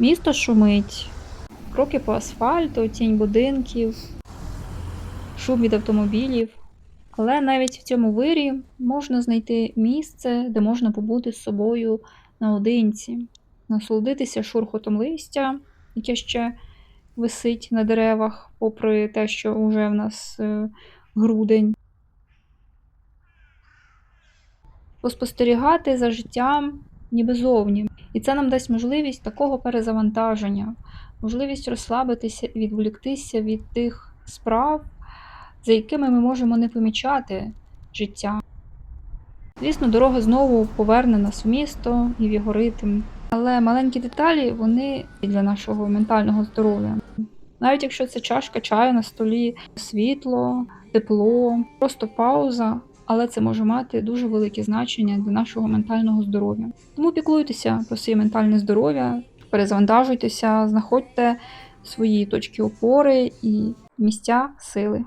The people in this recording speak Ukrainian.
Місто шумить, кроки по асфальту, тінь будинків, шум від автомобілів. Але навіть в цьому вирі можна знайти місце, де можна побути з собою наодинці, насолодитися шурхотом листя, яке ще висить на деревах, попри те, що вже в нас е, грудень. Поспостерігати за життям ніби зовні. І це нам дасть можливість такого перезавантаження, можливість розслабитися і відволіктися від тих справ, за якими ми можемо не помічати життя. Звісно, дорога знову поверне нас в місто і в його ритм. Але маленькі деталі вони для нашого ментального здоров'я. Навіть якщо це чашка чаю на столі, світло, тепло, просто пауза, але це може мати дуже велике значення для нашого ментального здоров'я. Тому піклуйтеся про своє ментальне здоров'я, перезавантажуйтеся, знаходьте свої точки опори і місця сили.